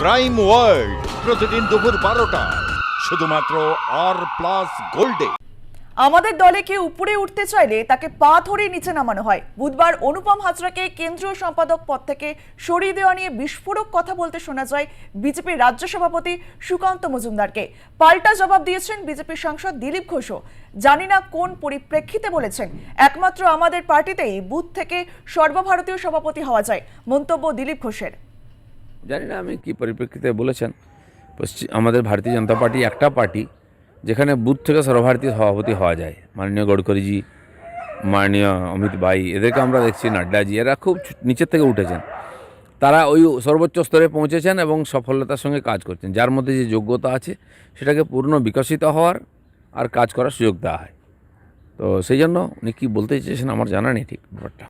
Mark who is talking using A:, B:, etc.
A: Crime world প্রতিদিন দুপুর বারোটা। শুধুমাত্র আর প্লাস গোল্ডে
B: আমাদের দলে কেউ উপরে উঠতে চাইলে তাকে পা ধরে নিচে নামানো হয়। বুধবার অনুপম হাজরাকে কেন্দ্রীয় সম্পাদক পদ থেকে সরিয়ে দেওয়া নিয়ে বিস্ফোরক কথা বলতে শোনা যায় বিজেপির রাজ্য সভাপতি সুকান্ত মজুমদারকে। পাল্টা জবাব দিয়েছেন বিজেপি সাংসদ দিলীপ ঘোষও। জানি না কোন পরিপ্রেক্ষিতে বলেছেন। একমাত্র আমাদের পার্টিতেই বুথ থেকে সর্বভারতীয় সভাপতি হওয়া যায়। মন্তব্য দিলীপ ঘোষের।
C: জানি না আমি কি পরিপ্রেক্ষিতে বলেছেন। পশ্চিম আমাদের ভারতীয় জনতা পার্টি একটা পার্টি যেখানে বুথ থেকে সর্বভারতীয় সভাপতি হওয়া যায়। মাননীয় গডকরিজি, মাননীয় অমিত ভাই, এদেরকে আমরা দেখছি, নাড্ডাজি, এরা খুব নিচের থেকে উঠেছেন। তারা ওই সর্বোচ্চ স্তরে পৌঁছেছেন এবং সফলতার সঙ্গে কাজ করছেন। যার মধ্যে যে যোগ্যতা আছে সেটাকে পূর্ণ বিকশিত হওয়ার আর কাজ করার সুযোগ দেওয়া হয়। তো সেই জন্য উনি কী বলতে চেয়েছেন আমার জানা নেই ঠিক ব্যাপারটা।